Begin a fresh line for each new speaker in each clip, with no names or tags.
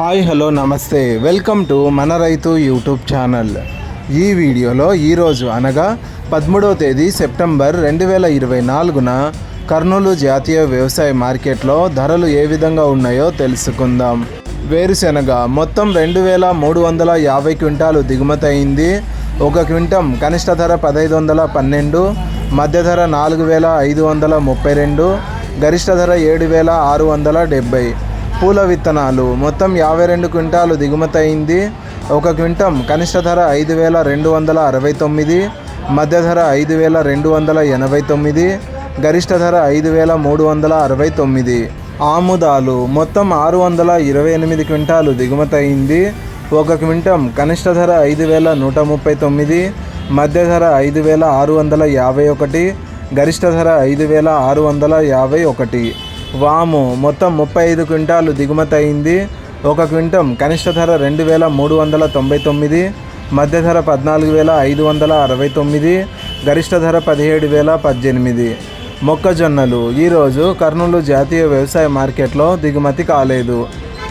Hi hello నమస్తే. Welcome to మన రైతు యూట్యూబ్ ఛానల్. ఈ వీడియోలో ఈరోజు అనగా పదమూడవ తేదీ సెప్టెంబర్ రెండు వేల ఇరవై నాలుగున కర్నూలు జాతీయ వ్యవసాయ మార్కెట్లో ధరలు ఏ విధంగా ఉన్నాయో తెలుసుకుందాం. వేరుశెనగ మొత్తం రెండు వేల మూడు వందల యాభై క్వింటాలు దిగుమతి అయింది. ఒక క్వింటం కనిష్ట ధర పదహైదు వందల పన్నెండు మధ్య ధర నాలుగు వేల ఐదు వందల ముప్పై రెండు గరిష్ట ధర ఏడు వేల ఆరు వందల డెబ్బై. పూల విత్తనాలు. మొత్తం యాభై రెండు క్వింటాలు దిగుమతయింది ఒక క్వింటం కనిష్ట ధర ఐదు వేల రెండు వందల అరవై తొమ్మిది మధ్య ధర ఐదు వేల రెండు వందల ఎనభై తొమ్మిది గరిష్ట ధర ఐదు వేల మూడు వందల అరవై తొమ్మిది. ఆముదాలు. మొత్తం ఆరు వందల ఇరవై ఎనిమిది క్వింటాలు దిగుమతయింది ఒక క్వింటం కనిష్ట ధర ఐదు వేల నూట ముప్పై తొమ్మిది మధ్య ధర ఐదు వేల ఆరు వందల యాభై ఒకటి గరిష్ట ధర ఐదు వేల ఆరు వందల యాభై ఒకటి. వాము మొత్తం ముప్పై ఐదు క్వింటాలు దిగుమతి అయింది. ఒక క్వింటం కనిష్ట ధర రెండు వేల మూడు వందల తొంభై తొమ్మిది మధ్య ధర పద్నాలుగు వేల ఐదు వందల అరవై తొమ్మిది గరిష్ట ధర పదిహేడు వేల పద్దెనిమిది. మొక్కజొన్నలు. ఈరోజు కర్నూలు జాతీయ వ్యవసాయ మార్కెట్లో దిగుమతి కాలేదు.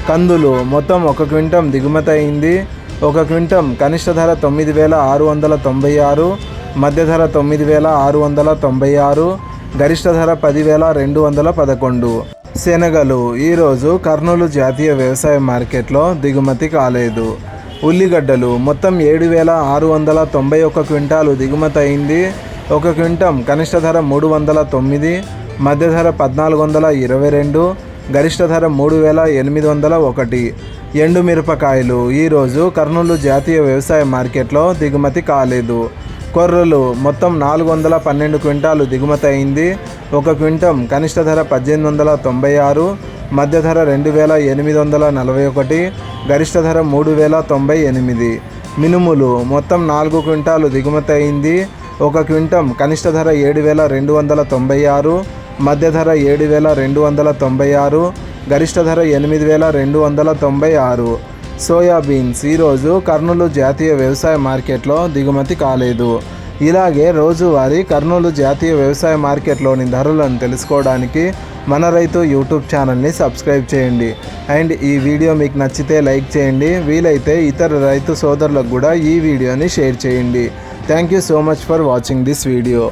కందులు మొత్తం ఒక క్వింటం దిగుమతి అయింది. ఒక క్వింటం కనిష్ట ధర తొమ్మిది వేల ఆరు వందల తొంభై ఆరు మధ్య ధర తొమ్మిది వేల ఆరు వందల తొంభై ఆరు గరిష్ట ధర పదివేల రెండు వందల పదకొండు. శనగలు ఈరోజు కర్నూలు జాతీయ వ్యవసాయ మార్కెట్లో దిగుమతి కాలేదు. ఉల్లిగడ్డలు మొత్తం ఏడు వేల ఆరు వందల తొంభై ఒక క్వింటాలు దిగుమతి అయింది. ఒక క్వింటం కనిష్ట ధర మూడు వందల తొమ్మిది మధ్య ధర పద్నాలుగు వందల ఇరవై రెండు గరిష్ట ధర మూడు వేల ఎనిమిది వందల ఒకటి. ఎండు మిరపకాయలు ఈరోజు కర్నూలు జాతీయ వ్యవసాయ మార్కెట్లో దిగుమతి కాలేదు. కొర్రలు మొత్తం నాలుగు వందల పన్నెండు క్వింటాలు దిగుమతి అయింది ఒక క్వింటం కనిష్ట ధర పద్దెనిమిది వందల తొంభై ఆరు మధ్య ధర రెండు వేల ఎనిమిది వందల నలభై ఒకటి గరిష్ట ధర మూడు వేల తొంభై ఎనిమిది. మినుములు మొత్తం నాలుగు క్వింటాలు దిగుమతి అయింది ఒక క్వింటం కనిష్ట ధర ఏడు వేల రెండు వందల తొంభై ఆరు మధ్య ధర ఏడు వేల రెండు వందల తొంభై ఆరు గరిష్ట ధర ఎనిమిది వేల రెండు వందల తొంభై ఆరు. సోయాబీన్స్. ఈరోజు కర్నూలు జాతీయ వ్యవసాయ మార్కెట్లో దిగుమతి కాలేదు. ఇలాగే రోజువారీ కర్నూలు జాతీయ వ్యవసాయ మార్కెట్లోని ధరలను తెలుసుకోవడానికి మన రైతు యూట్యూబ్ ఛానల్ని సబ్స్క్రైబ్ చేయండి. అండ్ ఈ వీడియో మీకు నచ్చితే లైక్ చేయండి. వీలైతే ఇతర రైతు సోదరులకు కూడా ఈ వీడియోని షేర్ చేయండి. Thank you so much for watching this video.